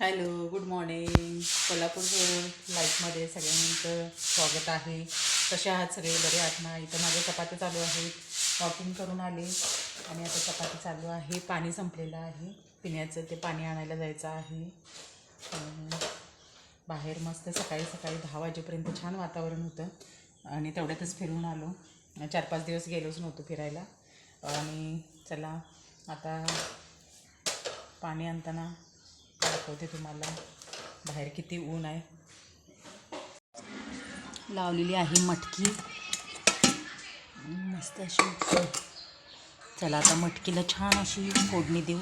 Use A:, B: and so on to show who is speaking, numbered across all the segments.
A: Hello good morning. Kolhapur लाईफमध्ये सगळ्यांचं स्वागत आहे. कसे आहात सगळे? बरे आहात ना? इथं माझ्या चपात्या चालू आहेत. वॉकिंग करून आले आणि आता चपाती चालू आहे. पाणी संपलेलं आहे. पिण्याचं ते पाणी आणायला जायचं आहे. बाहेर मस्त सकाळी सकाळी दहा वाजेपर्यंत छान वातावरण होतं आणि तेवढ्यातच फिरून आलो. चार पाच दिवस गेलोच नव्हतो फिरायला. आणि चला आता पाणी आणताना दाखवते तुम्हाला. बाहेर किती ऊन आहे. लावलेली आहे मटकी. मस्त अशी. चला आता मटकीला छान अशी फोडणी देऊ.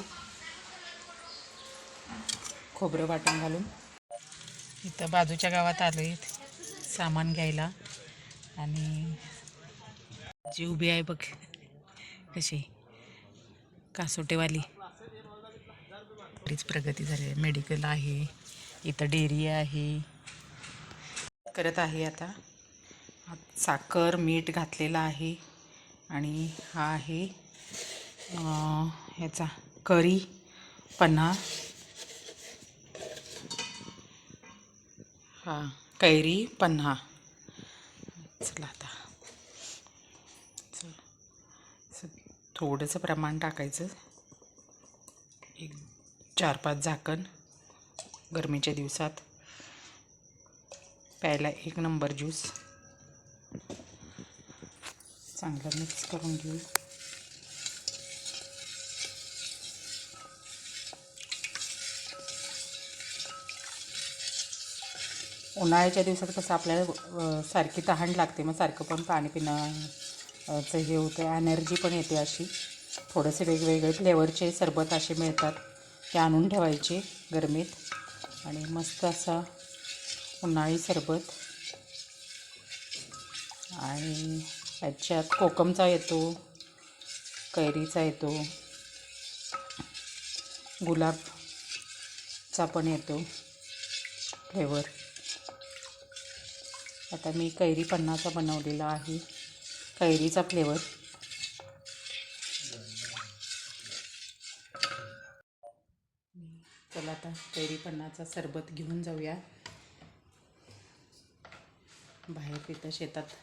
A: खोबरं वाटण घालून. इथं बाजूच्या गावात आलो आहेत सामान घ्यायला. आणि जी उभी आहे बघ. कशी? कासोटेवाली बरीच प्रगती झाली आहे. मेडिकल आहे इथं डेअरी आहे. करत आहे आता. साखर मीठ घातलेलं आहे. आणि हा आहे ह्याचा करी पन्हा. हा कैरी पन्हा. चला आता. चल. थोडंसं प्रमाण टाकायचं. एक चार पाच झाकण गरमीच्या दिवसात. प्यायला एक नंबर ज्यूस. चांगलं मिक्स करून घेऊ. उन्हाळ्याच्या दिवसात कसं आपल्याला सारखी तहान लागते. मग सारखं पण पाणी पिणं चं हे होतं एनर्जी पण येते अशी. थोडेसे वेगवेगळे फ्लेवरचे सरबत असे मिळतात. हे आणून ठेवायचे गरमीत. आणि मस्त असा उन्हाळी सरबत. आणि याच्यात कोकमचा येतो कैरीचा येतो गुलाबचा पण येतो फ्लेवर आता मी कैरी पन्नाचा बनवलेला आहे. कैरीचा फ्लेवर चला आता कैरी पन्नाचा सरबत घेऊन जाऊया. बाहेर तिथं शेतात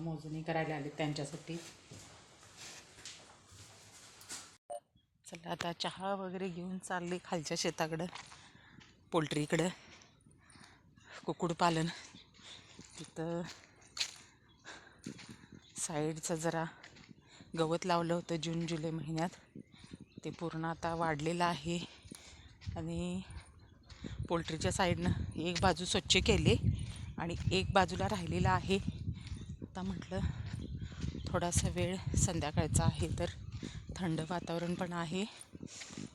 A: मोजणी करायला आले त्यांच्यासाठी. चला आता चहा वगैरे घेऊन चालले खालच्या शेताकडं पोल्ट्रीकडं. कुक्कुटपालन तिथं साईडचं जरा गवत लावलं होतं जून जुलै महिन्यात. ते पूर्ण आता वाढलेलं आहे. आणि पोल्ट्रीच्या साईडनं एक बाजू स्वच्छ केले आणि एक बाजूला राहिलेला आहे. आता म्हटलं थोडासा वेळ संध्याकाळचा आहे तर थंड वातावरण पण आहे.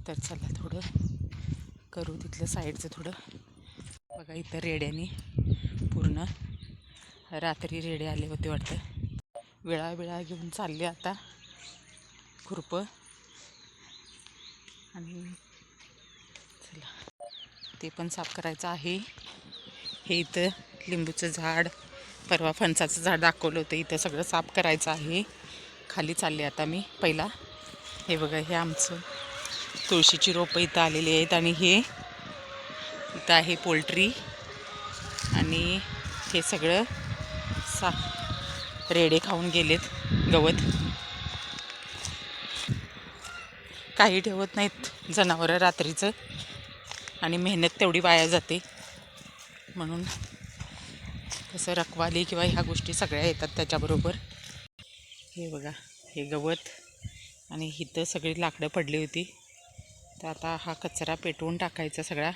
A: तर चला थोडं करू तिथलं साईडचं थोडं. बघा इथं रेड्याने पूर्ण रात्री रेडे आले होते वाटतं. वेळा वेळा घेऊन चालले आता खुरपं. आणि ते पण साफ करायचं आहे. हे इथं लिंबूचं झाड परवा फणसाचं झाड दाखवलं होतं. इथं सगळं साफ करायचं आहे. खाली चालले आता मी पहिला. हे बघा हे आमचं तुळशीची रोपं इथं आलेली आहेत आणि हे इथं आहे पोल्ट्री. आणि हे सगळं सा रेडे खाऊन गेलेत गवत. काही ठेवत नाहीत जनावरं रात्रीचं. आणि मेहनत तेवढी वाया जाते. म्हणून तसं रखवाली किंवा ह्या गोष्टी सगळ्या येतात त्याच्याबरोबर. हे बघा हे गवत आणि इथं सगळी लाकडं पडली होती. तर आता हा कचरा पेटवून टाकायचा सगळा.